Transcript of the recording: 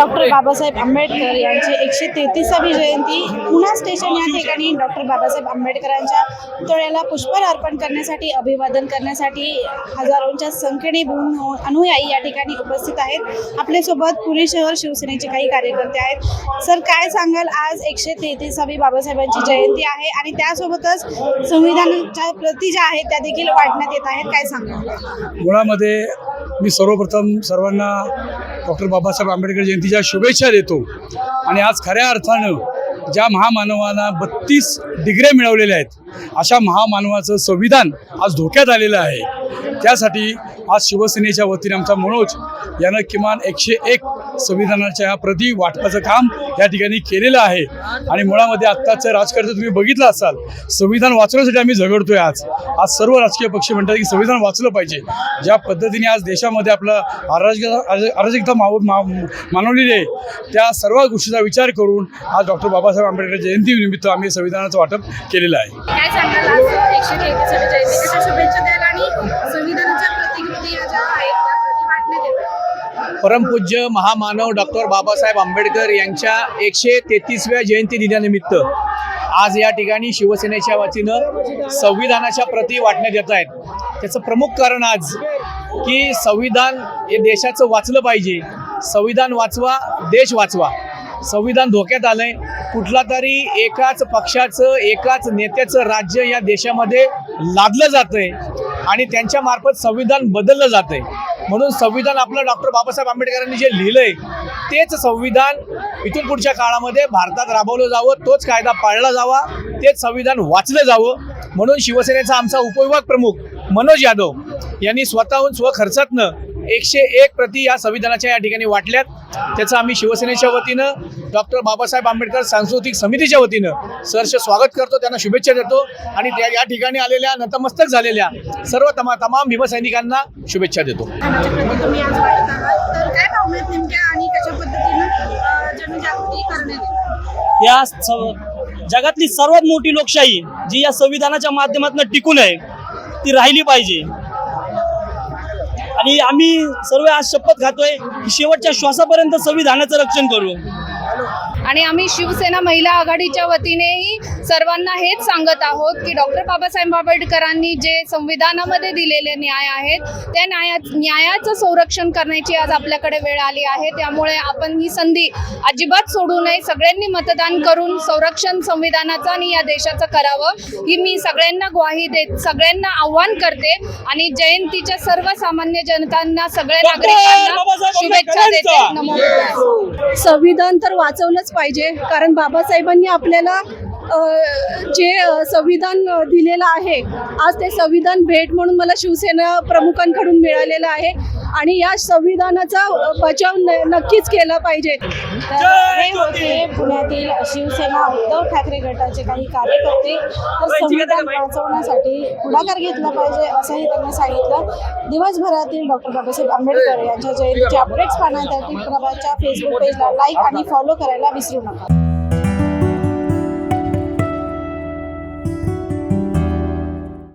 Doctor Babasaheb Ambedkar यांची एकशे तेहतीसावी जयंती Pune station या ठिकाणी डॉक्टर बाबासाहेब आंबेडकरांच्या पुतळ्याला पुष्पहार अर्पण करण्यासाठी अभिवादन करण्यासाठी हजारोंच्या संख्येने भूम हो- अनुयायी या ठिकाणी उपस्थित आहेत. आपल्यासोबत पुणे शहर शिवसेनेचे काही कार्यकर्ते आहेत. सर काय सांगाल? आज एकशे तेहतीसावी बाबासाहेबांची जयंती आहे आणि त्यासोबतच संविधानाच्या प्रती ज्या आहेत त्या देखील वाढण्यात येत आहेत. काय सांगाल? मुळामध्ये मी सर्वप्रथम सर्वांना डॉक्टर बाबासाहेब आंबेडकर जयंतीच्या शुभेच्छा देतो. आणि आज खऱ्या अर्थानं ज्या महामानवाला बत्तीस डिग्र्या मिळवलेल्या आहेत अशा महामानवाचं संविधान आज धोक्यात आलेलं आहे. त्यासाठी आज शिवसेनेच्या वतीने आमचा मनोज यानं किमान एकशे एक संविधानाच्या प्रती वाटपाचं काम या ठिकाणी केलेलं आहे. आणि मुळामध्ये आत्ताचं राजकारण तुम्ही बघितलं असाल संविधान वाचवण्यासाठी आम्ही झगडतोय आज. आज सर्व राजकीय पक्ष म्हणतात की संविधान वाचलं पाहिजे. ज्या पद्धतीने आज देशामध्ये आपलं अराजकता अराजकता माव मा मानवलेली आहे त्या सर्व गोष्टीचा विचार करून आज डॉक्टर बाबासाहेब आंबेडकर जयंतीनिमित्त आम्ही संविधानाचं वाटप केलेलं आहे. संविधानाच्या प्रतिकृती या ज्या आहेत त्या प्रती वाटण्यात येतात परमपूज्य महामानव डॉक्टर बाबासाहेब आंबेडकर यांच्या एकशे तेहतीसव्या जयंती दिनानिमित्त आज या ठिकाणी शिवसेनेच्या वतीनं संविधानाच्या प्रती वाटण्यात येत आहेत. त्याचं प्रमुख कारण आज की संविधान हे देशाचं वाचलं पाहिजे. संविधान वाचवा देश वाचवा. संविधान धोक्यात आलंय. कुठला तरी एकाच पक्षाचं एकाच नेत्याचं राज्य या देशामध्ये लादलं जातंय. आणि त्यांच्या मार्फत संविधान बदललं जातंय. म्हणून संविधान आपलं डॉक्टर बाबासाहेब आंबेडकरांनी जे लिहिलंय तेच संविधान इथून पुढच्या काळामध्ये भारतात राबवलं जावं तोच कायदा पाळला जावा तेच संविधान वाचलं जावं. म्हणून शिवसेनेचा आमचा उपविभाग प्रमुख मनोज यादव यांनी स्वतःहून स्वखर्चातनं एकशे एक प्रती या संविधानाच्या या ठिकाणी वाटल्यात. त्याचं आम्ही शिवसेनेच्या वतीनं डॉक्टर बाबासाहेब आंबेडकर सांस्कृतिक समितीच्या वतीनं सरचे स्वागत करतो त्यांना शुभेच्छा देतो आणि त्या या ठिकाणी आलेल्या नतमस्तक झालेल्या सर्व तमा तमाम भीमसैनिकांना शुभेच्छा देतो. या जगातली सर्वात मोठी लोकशाही जी या संविधानाच्या माध्यमातून टिकून आहे ती राहिली पाहिजे. आणि आम्ही सर्व आज शपथ खातोय की शेवटच्या श्वासापर्यंत संविधानाचं रक्षण करू आणि आम्ही शिवसेना महिला आघाडीच्या वतीनेही सर्वांना हेच सांगत आहोत की डॉक्टर बाबासाहेब आंबेडकरांनी जे संविधानामध्ये दिलेले न्याय आहेत त्या न्याया न्यायाचं संरक्षण करण्याची आज आपल्याकडे वेळ आली आहे. त्यामुळे आपण ही संधी अजिबात सोडू नये. सगळ्यांनी मतदान करून संरक्षण संविधानाचं आणि या देशाचं करावं ही मी सगळ्यांना ग्वाही देत सगळ्यांना आव्हान करते आणि जयंतीच्या सर्वसामान्य जनतांना सगळ्या नागरिकांना शुभेच्छा देते. संविधान तर वाचवलंच पाहिजे. कारण बाबासाहेबांनी आपल्याला जे संविधान दिलेलं आहे आज ते संविधान भेट म्हणून मला शिवसेना प्रमुखांकडून मिळालेलं आहे आणि या संविधानाचा बचाव न- नक्कीच केला पाहिजे. तर हे होते पुण्यातील शिवसेना उद्धव ठाकरे गटाचे काही कार्यकर्ते. तर संविधान वाचवण्यासाठी पुढाकार घेतला पाहिजे असंही त्यांनी सांगितलं. दिवसभरातील डॉक्टर बाबासाहेब आंबेडकर यांच्या जयंतीचे अपडेट्स पाहण्यासाठी प्रभातच्या फेसबुक पेजला लाईक आणि फॉलो करायला विसरू नका.